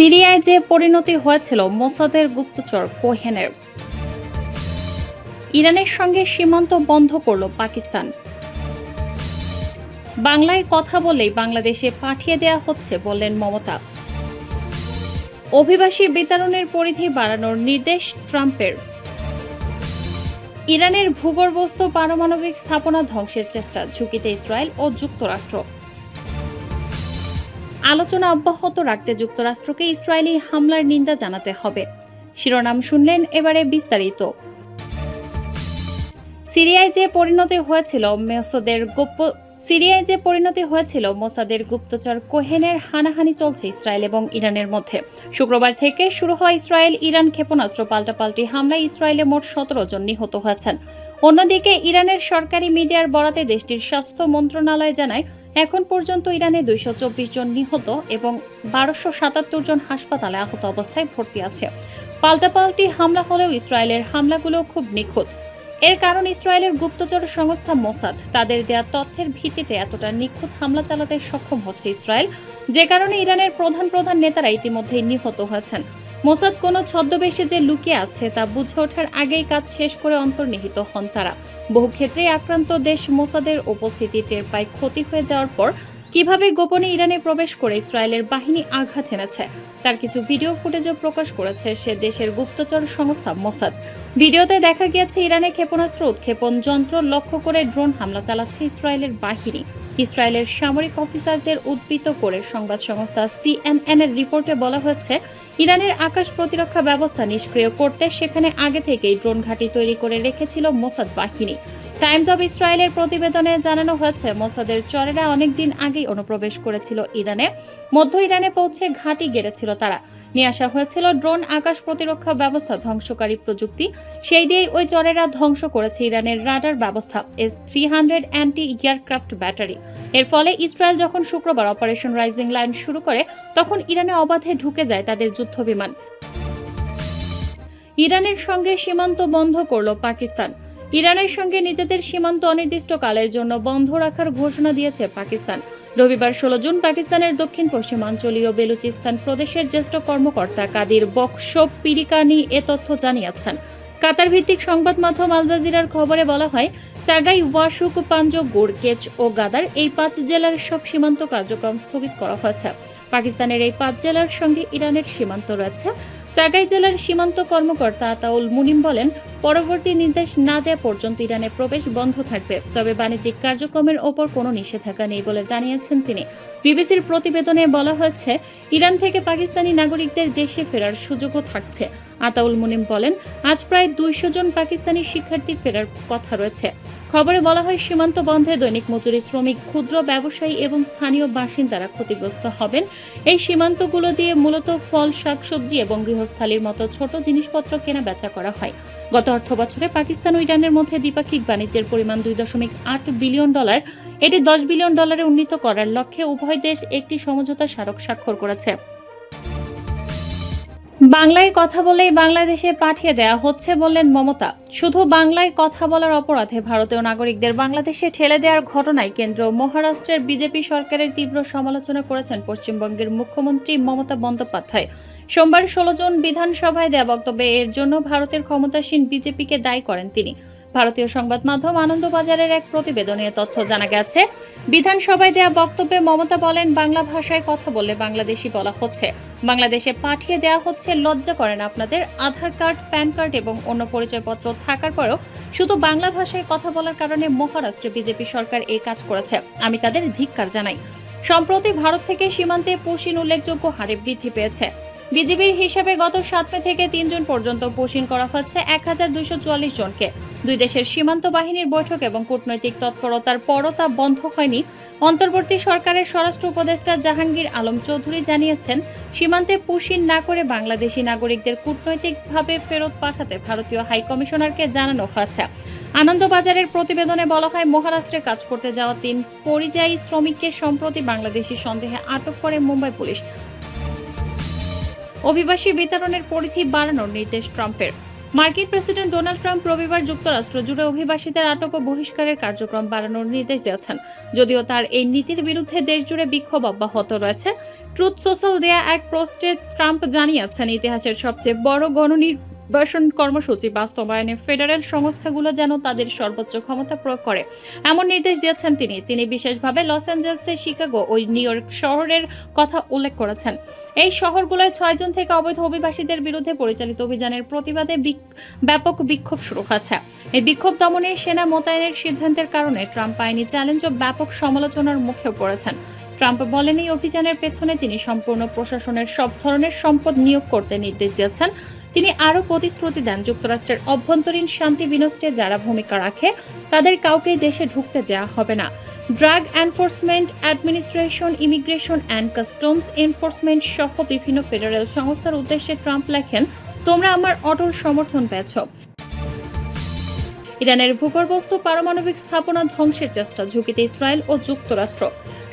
সিরিয়ায় যে পরিণতি হয়েছিল, মোসাদের গুপ্তচর কোহেনের। ইরানের সঙ্গে সীমান্ত বন্ধ করল পাকিস্তান। বাংলায় কথা বলেই বাংলাদেশে পাঠিয়ে দেয়া হচ্ছে বললেন মমতা। অভিবাসী বিতরণের পরিধি বাড়ানোর নির্দেশ ট্রাম্পের। ইরানের ভূগর্ভস্থ পারমাণবিক স্থাপনা ধ্বংসের চেষ্টা, ঝুঁকিতে ইসরায়েল ও যুক্তরাষ্ট্র। আলোচনা অব্যাহত রাখতে যুক্তরাষ্ট্রকে ইসরায়েলি হামলার নিন্দা জানাতে হবে। শিরোনাম শুনলেন এবারে বিস্তারিত। সিরিয়ায় যে পরিণতি হয়েছিল, মেসদের গোপ্য সিরিয়ায় যে পরিণতি হয়েছিল, মোসাদের গুপ্তচর কোহেনের হানাহানি চলছে ইসরায়েল এবং ইরানের মধ্যে। শুক্রবার থেকে শুরু হয় ইসরায়েল ইরান ক্ষেপণাস্ত্র পাল্টাপাল্টি হামলায় ইসরায়েলে মোট সতেরো জন নিহত হয়েছেন। অন্যদিকে ইরানের সরকারি মিডিয়ার বরাতে দেশটির স্বাস্থ্য মন্ত্রণালয় জানায়, এখন পর্যন্ত ইরানে দুইশো চব্বিশ জন নিহত এবং বারোশো সাতাত্তর জন হাসপাতালে আহত অবস্থায় ভর্তি আছে। পাল্টাপাল্টি হামলা হলেও ইসরায়েলের হামলাগুলো খুব নিখুঁত। এর কারণ ইসরায়েলের গুপ্তচর সংস্থা মোসাদ। তাদের দেয়া তথ্যের ভিত্তিতে এতটা নিখুঁত হামলা চালাতে সক্ষম হচ্ছে ইসরায়েল, যে কারণে ইরানের প্রধান প্রধান নেতারা ইতিমধ্যেই নিহত হয়েছেন। মোসাদ কোনো ছদ্মবেশে যে লুকিয়ে আছে তা বুঝে ওঠার আগেই কাজ শেষ করে অন্তর্নিহিত হন তারা। বহু ক্ষেত্রে আক্রান্ত দেশ মোসাদের উপস্থিতি টের পায় ক্ষতি হয়ে যাওয়ার পর কীভাবে গোপনে ইরানে প্রবেশ করে ইসরায়েলের বাহিনী আঘাত এনেছে তার কিছু ভিডিও ফুটেজও প্রকাশ করেছে সে দেশের গুপ্তচর সংস্থা মোসাদ। ভিডিওতে দেখা গিয়েছে ইরানে ক্ষেপণাস্ত্র, উৎক্ষেপণ যন্ত্র লক্ষ্য করে ড্রোন হামলা চালাচ্ছে ইসরায়েলের বাহিনী। ইসরায়েলের সামরিক অফিসারদের উদ্বৃত করে সংবাদ সংস্থা সিএনএন এর রিপোর্টে বলা হয়েছে, ইরানের আকাশ প্রতিরক্ষা ব্যবস্থা নিষ্ক্রিয় করতে সেখানে আগে থেকেই ড্রোন ঘাঁটি তৈরি করে রেখেছিল মোসাদ বাহিনী। টাইমস অব ইসরায়েলের প্রতিবেদনে জানানো হয়েছে, মোসাদের চরেরা অনেকদিন আগেই অনুপ্রবেশ করেছিল ইরানে। মধ্য ইরানে পৌঁছে ঘাঁটি গেড়েছিল তারা। নিয়ে আসা হয়েছিল ড্রোন আকাশ প্রতিরক্ষা ব্যবস্থা, ধ্বংসকারী প্রযুক্তি। সেই দিয়েই ওই চরেরা ধ্বংস করেছে ইরানের রাডার ব্যবস্থা, S three hundred anti aircraft battery. এর ফলে ইসরায়েল যখন শুক্রবার অপারেশন রাইজিং লাইন শুরু করে, তখন ইরানে অবাধে ঢুকে যায় তাদের যুদ্ধবিমান ইরানের সঙ্গে সীমান্ত বন্ধ করল পাকিস্তান। ইরানের সঙ্গে নিজেদের সীমান্ত অনির্দিষ্টকালের জন্য বন্ধ রাখার ঘোষণা দিয়েছে পাকিস্তান। রবিবার ষোলো জুন পাকিস্তানের দক্ষিণ পশ্চিমাঞ্চলীয় বেলুচিস্তান প্রদেশের জ্যেষ্ঠ কর্মকর্তা কাদির বকশব পিরিকানি এ তথ্য জানিয়েছেন। কাতার ভিত্তিক সংবাদ মাধ্যম আল জাজিরার খবরে বলা হয়, চাগাই, ওয়াসুক পাঞ্জ গোরকেচ ও গাদার এই পাঁচ জেলার সব সীমান্ত কার্যক্রম স্থগিত করা হয়েছে। পাকিস্তানের এই পাঁচ জেলার সঙ্গে ইরানের সীমান্ত রয়েছে। চাগাই জেলার সীমান্ত কর্মকর্তা আতাউল মুনিম বলেন, পরবর্তী নির্দেশ না দেওয়া পর্যন্ত ইরানে প্রবেশ বন্ধ থাকবে। তবে বাণিজ্যিক কার্যক্রমের ওপর কোনো নিষেধাজ্ঞা নেই বলে জানিয়েছেন তিনি। বিবিসির প্রতিবেদনে বলা হয়েছে, ইরান থেকে পাকিস্তানি নাগরিকদের দেশে ফেরার সুযোগও থাকছে। আতাউল মুনিম বলেন, আজ প্রায় দুইশো জন পাকিস্তানি শিক্ষার্থী ফেরার কথা রয়েছে। খবরে বলা হয়, সীমান্ত বন্ধে দৈনিক মজুরি শ্রমিক, ক্ষুদ্র ব্যবসায়ী এবং স্থানীয় বাসিন্দারা ক্ষতিগ্রস্ত হবেন। এই সীমান্তগুলো দিয়ে মূলত ফল, শাকসবজি এবং গৃহস্থালির মতো ছোট জিনিসপত্র কেনা বেচা করা হয়। গত অর্থ বছরে পাকিস্তান ও ইরানের মধ্যে দ্বিপাক্ষিক বাণিজ্যের পরিমাণ দুই দশমিক আট বিলিয়ন ডলার, এটি দশ বিলিয়ন ডলারে উন্নীত করার লক্ষ্যে উভয় দেশ একটি সমঝোতা স্মারক স্বাক্ষর করেছে। বাংলায় কথা বলেই বাংলাদেশে পাঠিয়ে দেয়া হচ্ছে বললেন মমতা। শুধু বাংলায় কথা বলার অপরাধে ভারতীয় নাগরিকদের বাংলাদেশে ঠেলে দেওয়ার ঘটনায় কেন্দ্র মহারাষ্ট্রের বিজেপি সরকারের তীব্র সমালোচনা করেছেন পশ্চিমবঙ্গের মুখ্যমন্ত্রী মমতা বন্দ্যোপাধ্যায়। সোমবার ষোলো জন বিধানসভায় দেয়া বক্তব্যে এর জন্য ভারতের ক্ষমতাসীন বিজেপিকে দায়ী করেন তিনি। ভারতীয় সংবাদ মাধ্যম আনন্দবাজারের এক প্রতিবেদনে তথ্য জানা গেছে, বিধানসভায় দেয়া বক্তব্যে মমতা বলেন, বাংলা ভাষায় কথা বললে বাংলাদেশি বলা হচ্ছে। বাংলাদেশে পাঠিয়ে দেওয়া হচ্ছে, লজ্জা করেন আপনাদের, আধার কার্ড, প্যান কার্ড এবং অন্য পরিচয়পত্র থাকার পরেও শুধু বাংলা ভাষায় কথা বলার কারণে মহারাষ্ট্রে বিজেপি সরকার এই কাজ করেছে। আমি তাদের ধিক্কার জানাই। সম্প্রতি ভারত থেকে সীমান্তে পশিন উল্লেখযোগ্য হারে বৃদ্ধি পেয়েছে। বিজিবির হিসাবে গত সাত মে থেকে তিন জুন পর্যন্ত পশিন করা হচ্ছে এক হাজার দুইশো চুয়াল্লিশ জনকে। দুই দেশের সীমান্ত বাহিনীর বৈঠক এবং কূটনৈতিক তৎপরতার পরও তা বন্ধ হয়নি। অন্তর্বর্তী সরকারের স্বরাষ্ট্র উপদেষ্টা জাহাঙ্গীর আলম চৌধুরী জানিয়েছেন, সীমান্তে পুশিন না করে বাংলাদেশি নাগরিকদের কূটনৈতিকভাবে ফেরত পাঠাতে ভারতীয় হাইকমিশনারকে জানানো হয়েছে। আনন্দবাজারের প্রতিবেদনে বলা হয়, মহারাষ্ট্রে কাজ করতে যাওয়া তিন পরিযায়ী শ্রমিককে সম্প্রতি বাংলাদেশি সন্দেহে আটক করে মুম্বাই পুলিশ। অভিবাসী বিতরণের পরিধি বাড়ানোর নির্দেশ ট্রাম্পের। মার্কিন প্রেসিডেন্ট ডোনাল্ড ট্রাম্প রবিবার যুক্তরাষ্ট্র জুড়ে অভিবাসীদের আটক ও বহিষ্কারের কার্যক্রম বাড়ানোর নির্দেশ দিয়েছেন। যদিও তার এই নীতির বিরুদ্ধে দেশ জুড়ে বিক্ষোভ অব্যাহত রয়েছে। ট্রুথ সোশ্যাল দেয়া এক পোস্টে ট্রাম্প জানিয়েছেন, ইতিহাসের সবচেয়ে বড় গণনির্বাসন কর্মসূচি বাস্তবায়নে ফেডারেল সংস্থাগুলো যেন তাদের সর্বোচ্চ ক্ষমতা প্রয়োগ করে। এমন নির্দেশ দিয়েছেন তিনি। তিনি বিশেষভাবে লস অ্যাঞ্জেলেসে শিকাগো ও নিউ ইয়র্ক শহরের কথা উল্লেখ করেছেন। এই শহরগুলোয় ছয়জন থেকে অবৈধ অভিবাসীদের বিরুদ্ধে পরিচালিত অভিযানের প্রতিবাদে ব্যাপক বিক্ষোভ শুরু হয়েছে। এই বিক্ষোভ দমনে সেনা মোতায়েনের সিদ্ধান্তের কারণে ট্রাম্প আইনি চ্যালেঞ্জ ও ব্যাপক সমালোচনার মুখে পড়েছেন। ট্রাম্প বলেন, এই অভিযানের পেছনে তিনি সম্পূর্ণ প্রশাসনের সব ধরনের সম্পদ নিয়োগ করতে নির্দেশ দিয়েছেন। তিনি আরও প্রতিশ্রুতি দেন যুক্তরাষ্ট্রের অভ্যন্তরীণ শান্তি বিনষ্টে যারা ভূমিকা রাখে, তাদের কাউকেই দেশে ঢুকতে দেওয়া হবে না। Drug Enforcement Administration, Immigration and Customs Enforcement সহ বিভিন্ন ফেডারেল সংস্থার উদ্দেশ্যে ট্রাম্প লেখেন, তোমরা আমার অটল সমর্থন পেয়েছ। ইরানের ভূগর্ভস্থ পারমাণবিক স্থাপনা ধ্বংসের চেষ্টা, ঝুঁকিতে ইসরায়েল ও যুক্তরাষ্ট্র।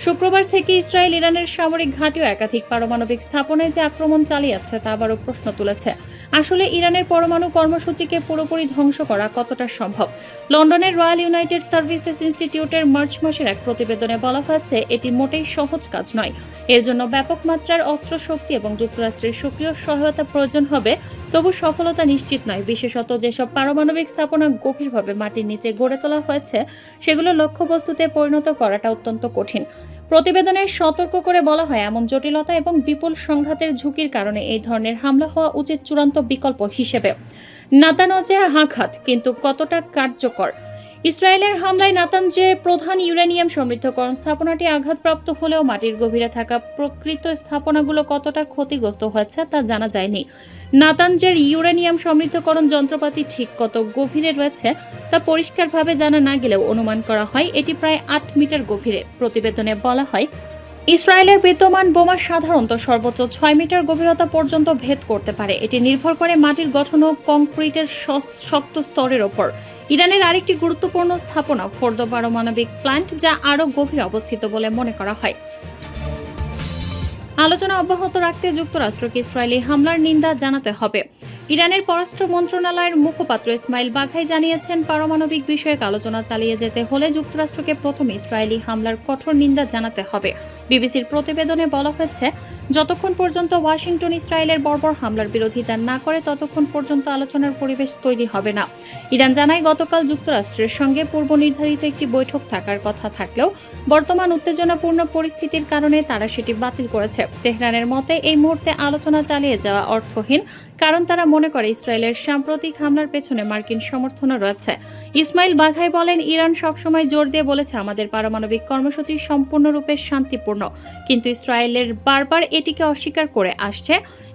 শুক্রবার থেকে ইসরায়েল, ইরানের সামরিক ঘাঁটিও একাধিক পারমাণবিক স্থাপনায় যে আক্রমণ চালিয়েছে তা আবারও প্রশ্ন তুলেছে। আসলে ইরানের পরমাণু কর্মসূচিকে পুরোপুরি ধ্বংস করা কতটা সম্ভব? লন্ডনের রয়্যাল ইউনাইটেড সার্ভিসেস ইনস্টিটিউটের মার্চ মাসের এক প্রতিবেদনে বলা হয়েছে, এটি মোটেই সহজ কাজ নয়। এর জন্য ব্যাপক মাত্রার অস্ত্র শক্তি এবং যুক্তরাষ্ট্রের সক্রিয় সহায়তা প্রয়োজন হবে, তবু সফলতা নিশ্চিত নয়। বিশেষত যেসব পারমাণবিক স্থাপনা গভীরভাবে মাটির নিচে গড়ে তোলা হয়েছে, সেগুলো লক্ষ্যবস্তুতে পরিণত করাটা অত্যন্ত কঠিন। প্রতিবেদনে সতর্ক করে বলা হয়, এমন জটিলতা এবং বিপুল সংঘাতের ঝুঁকির কারণে এই ধরনের হামলা হওয়া উচিত চূড়ান্ত বিকল্প হিসেবে। নাতানজে আঘাত কিন্তু কতটা কার্যকর? ইসরায়েলের হামলায় নাতানজে প্রধান ইউরেনিয়াম সমৃদ্ধকরণ স্থাপনাটি আঘাতপ্রাপ্ত হলেও মাটির গভীরে থাকা প্রকৃত স্থাপনাগুলো কতটা ক্ষতিগ্রস্ত হয়েছে তা জানা যায়নি। নাতানজের ইউরেনিয়াম সমৃদ্ধকরণ যন্ত্রপাতি ঠিক কত গভীরে রয়েছে তা পরিষ্কারভাবে জানা না গেলেও অনুমান করা হয় এটি প্রায় আট মিটার গভীরে। প্রতিবেদনে বলা হয় ইসরায়েলের বিদ্যমান বোমা সাধারণত সর্বোচ্চ ছয় মিটার গভীরতা পর্যন্ত ভেদ করতে পারে। এটি নির্ভর করে মাটির গঠন ও কংক্রিটের শক্ত স্তরের ওপর। ইরানের আরেকটি গুরুত্বপূর্ণ স্থাপনা ফোর্দ পারমাণবিক প্ল্যান্ট যা আরও গভীরে অবস্থিত বলে মনে করা হয়। আলোচনা অব্যাহত রাখতে যুক্তরাষ্ট্রকে ইসরায়েলি হামলার নিন্দা জানাতে হবে। ইরানের পররাষ্ট্র মন্ত্রণালয়ের মুখপাত্র ইসমাইল বাঘাই জানিয়েছেন, পারমাণবিক বিষয়ক আলোচনা চালিয়ে যেতে হলে যুক্তরাষ্ট্রকে প্রথমে ইসরায়েলি হামলার কঠোর নিন্দা জানাতে হবে। বিবিসির প্রতিবেদনে বলা হয়েছে, যতক্ষণ পর্যন্ত ওয়াশিংটন ইসরায়েলের বর্বর হামলার বিরোধিতা না করে, ততক্ষণ পর্যন্ত আলোচনার পরিবেশ তৈরি হবে না। ইরান জানায়, গতকাল যুক্তরাষ্ট্রের সঙ্গে পূর্ব নির্ধারিত একটি বৈঠক থাকার কথা থাকলেও বর্তমান উত্তেজনাপূর্ণ পরিস্থিতির কারণে তারা সেটি বাতিল করেছে। তেহরানের মতে, এই মুহূর্তে আলোচনা চালিয়ে যাওয়া অর্থহীন, কারণ তারা মনে করে ইসরায়েলের সাম্প্রতিক হামলার পেছনে মার্কিন সমর্থনও রয়েছে। ইসমাইল বাঘাই বলেন, ইরান সবসময় জোর দিয়ে বলেছে, আমাদের পারমাণবিক কর্মসূচি সম্পূর্ণরূপে শান্তিপূর্ণ। কিন্তু ইসরায়েলের বারবার এটিকে অস্বীকার করে আসছে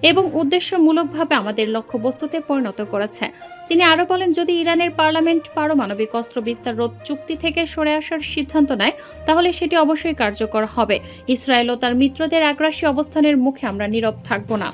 এবং উদ্দেশ্যমূলকভাবে আমাদের লক্ষ্যবস্তুতে পরিণত করেছে। তিনি আরও বলেন, যদি ইরানের পার্লামেন্ট পারমাণবিক অস্ত্র বিস্তার রোধ চুক্তি থেকে সরে আসার সিদ্ধান্ত নেয়, তাহলে সেটি অবশ্যই কার্যকর হবে। ইসরায়েল ও তার মিত্রদের আগ্রাসী অবস্থানের মুখে আমরা নীরব থাকব না।